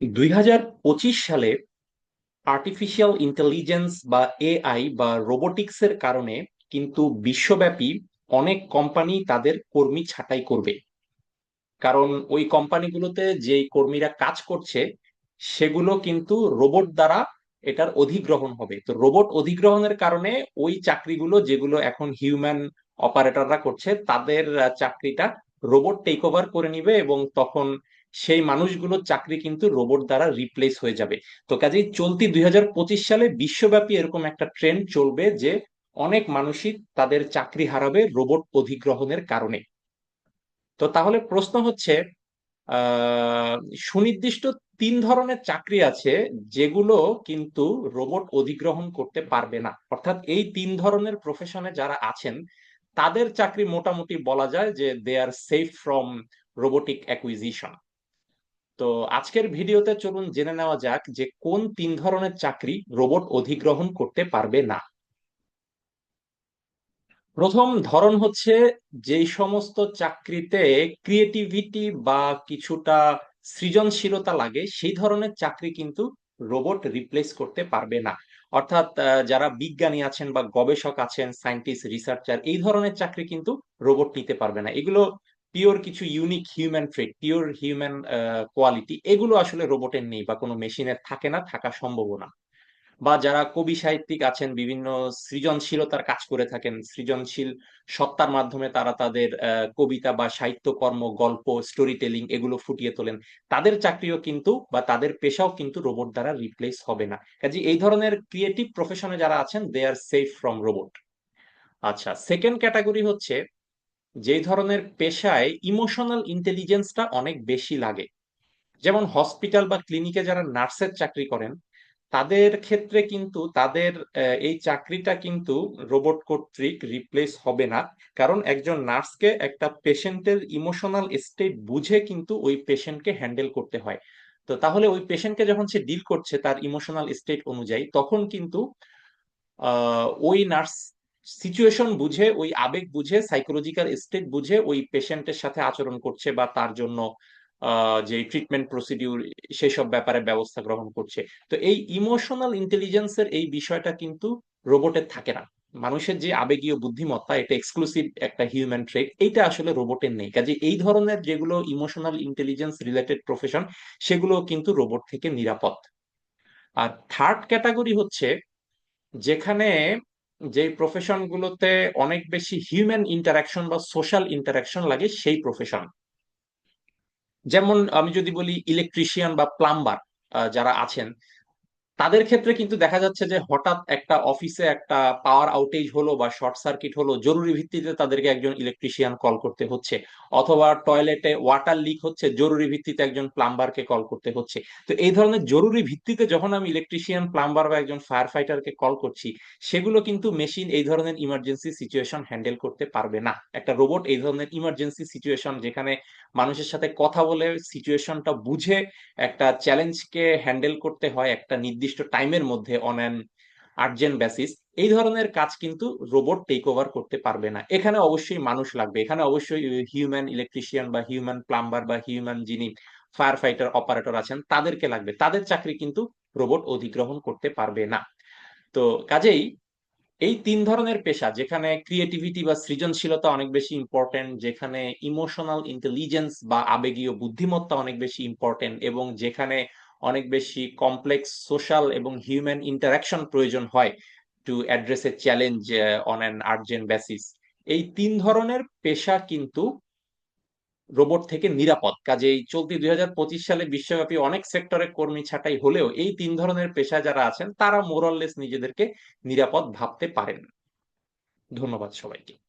দুই হাজার পঁচিশ সালে আর্টিফিশিয়াল ইন্টেলিজেন্স বা এআই বা রোবোটিক্সের কারণে কিন্তু বিশ্বব্যাপী অনেক কোম্পানি তাদের কর্মী ছাঁটাই করবে। কারণ ওই কোম্পানিগুলোতে যে কর্মীরা কাজ করছে, সেগুলো কিন্তু রোবট দ্বারা এটার অধিগ্রহণ হবে। তো রোবট অধিগ্রহণের কারণে ওই চাকরিগুলো যেগুলো এখন হিউম্যান অপারেটররা করছে, তাদের চাকরিটা রোবট টেক ওভার করে নিবে এবং তখন সেই মানুষগুলোর চাকরি কিন্তু রোবট দ্বারা রিপ্লেস হয়ে যাবে। তো কাজেই চলতি দুই হাজার পঁচিশ সালে বিশ্বব্যাপী এরকম একটা ট্রেন্ড চলবে যে অনেক মানুষই তাদের চাকরি হারাবে রোবট অধিগ্রহণের কারণে। তো তাহলে প্রশ্ন হচ্ছে সুনির্দিষ্ট তিন ধরনের চাকরি আছে যেগুলো কিন্তু রোবট অধিগ্রহণ করতে পারবে না। অর্থাৎ এই তিন ধরনের প্রফেশনে যারা আছেন, তাদের চাকরি মোটামুটি বলা যায় যে they are safe from robotic acquisition তো আজকের ভিডিওতে চলুন জেনে নেওয়া যাক যে কোন তিন ধরনের চাকরি রোবট অধিগ্রহণ করতে পারবে না। প্রথম ধরন হচ্ছে যেই সমস্ত চাকরিতে ক্রিয়েটিভিটি বা কিছুটা সৃজনশীলতা লাগে, সেই ধরনের চাকরি কিন্তু রোবট রিপ্লেস করতে পারবে না। অর্থাৎ যারা বিজ্ঞানী আছেন বা গবেষক আছেন সায়েন্টিস্ট রিসার্চার এই ধরনের চাকরি কিন্তু রোবট নিতে পারবে না। এগুলো পিওর কিছু unique human trade pure human quality এগুলো আসলে রোবটের নেই বা কোনো মেশিনের থাকে না, থাকা সম্ভব না। বা যারা কবি সাহিত্যিক আছেন, বিভিন্ন সৃজনশীলতার কাজ করে থাকেন, সৃজনশীল সত্তার মাধ্যমে তারা তাদের কবিতা বা সাহিত্যকর্ম, গল্প স্টোরি টেলিং এগুলো ফুটিয়ে তোলেন, তাদের চাকরিও কিন্তু বা তাদের পেশাও কিন্তু রোবট দ্বারা রিপ্লেস হবে না। কাজে এই ধরনের ক্রিয়েটিভ প্রফেশনে যারা আছেন they are safe from robot আচ্ছা সেকেন্ড ক্যাটাগরি হচ্ছে যেই ধরনের পেশায় ইমোশনাল ইন্টেলিজেন্সটা অনেক বেশি লাগে। যেমন হসপিটাল বা ক্লিনিকে যারা নার্সের চাকরি করেন, তাদের ক্ষেত্রে কিন্তু তাদের এই চাকরিটা কিন্তু রোবট কর্তৃক রিপ্লেস হবে না। কারণ একজন নার্সকে একটা পেশেন্টের ইমোশনাল স্টেট বুঝে কিন্তু ওই পেশেন্টকে হ্যান্ডেল করতে হয়। তো তাহলে ওই পেশেন্টকে যখন সে ডিল করছে তার ইমোশনাল স্টেট অনুযায়ী, তখন কিন্তু ওই নার্স সিচুয়েশন বুঝে, ওই আবেগ বুঝে সাইকোলজিক্যাল স্টেট বুঝে, ওই পেশেন্টের সাথে আচরণ করছে বা তার জন্য যে ট্রিটমেন্ট প্রসিডিউর সেসব ব্যাপারে ব্যবস্থা গ্রহণ করছে। তো এই ইমোশনাল ইন্টেলিজেন্সের এই বিষয়টা কিন্তু রোবটের থাকে না। মানুষের যে আবেগীয় বুদ্ধিমত্তা, এটা এক্সক্লুসিভ একটা হিউম্যান ট্রেড এইটা আসলে রোবটের নেই। কাজে এই ধরনের যেগুলো ইমোশনাল ইন্টেলিজেন্স রিলেটেড প্রফেশন সেগুলো কিন্তু রোবট থেকে নিরাপদ। আর থার্ড ক্যাটাগরি হচ্ছে, যেখানে যে প্রফেশন গুলোতে অনেক বেশি হিউম্যান ইন্টারাকশন বা সোশ্যাল ইন্টারাকশন লাগে, সেই প্রফেশন যেমন আমি যদি বলি ইলেকট্রিশিয়ান বা প্লাম্বার যারা আছেন তাদের ক্ষেত্রে কিন্তু দেখা যাচ্ছে যে হঠাৎ একটা অফিসে একটা পাওয়ার আউটেজ হলো বা শর্ট সার্কিট হলো, জরুরি ভিত্তিতে তাদেরকে একজন ইলেকট্রিশিয়ান কল করতে হচ্ছে, অথবা টয়লেটে ওয়াটার লিক হচ্ছে, জরুরি ভিত্তিতে একজন প্লাম্বারকে কল করতে হচ্ছে। তো এই ধরনের জরুরি ভিত্তিতে যখন আমি ইলেকট্রিশিয়ান প্লাম্বার বা একজন ফায়ার ফাইটারকে কল করছি, সেগুলো কিন্তু মেশিন এই ধরনের ইমার্জেন্সি সিচুয়েশন হ্যান্ডেল করতে পারবে না। একটা রোবট এই ধরনের ইমার্জেন্সি সিচুয়েশন যেখানে মানুষের সাথে কথা বলে সিচুয়েশনটা বুঝে একটা চ্যালেঞ্জকে হ্যান্ডেল করতে হয়, একটা নির্দিষ্ট টাইমের মধ্যে অন অ্যান আর্জেন্ট বেসিস এই ধরনের কাজ কিন্তু রোবট টেক ওভার করতে পারবে না। এখানে অবশ্যই মানুষ লাগবে। এখানে অবশ্যই হিউম্যান ইলেকট্রিশিয়ান বা হিউম্যান প্লাম্বার বা হিউম্যান যিনি ফায়ার ফাইটার অপারেটর আছেন, তাদেরকে লাগবে। তাদের চাকরি কিন্তু রোবট অধিগ্রহণ করতে পারবে না। তো কাজেই এই তিন ধরনের পেশা, যেখানে ক্রিয়েটিভিটি বা সৃজনশীলতা অনেক বেশি ইম্পর্টেন্ট যেখানে ইমোশনাল ইন্টেলিজেন্স বা আবেগীয় বুদ্ধিমত্তা অনেক বেশি ইম্পর্টেন্ট এবং যেখানে অনেক বেশি কমপ্লেক্স সোশ্যাল এবং হিউম্যান ইন্টারাকশন প্রয়োজন হয় to address a challenge on an urgent basis এই তিন ধরনের পেশা কিন্তু রোবট থেকে নিরাপদ। কাজেই চলতি দুই হাজার পঁচিশ সালে বিশ্বব্যাপী অনেক সেক্টরে কর্মী ছাঁটাই হলেও এই তিন ধরনের পেশা যারা আছেন, তারা মোরাললেস নিজেদেরকে নিরাপদ ভাবতে পারেন। ধন্যবাদ সবাইকে।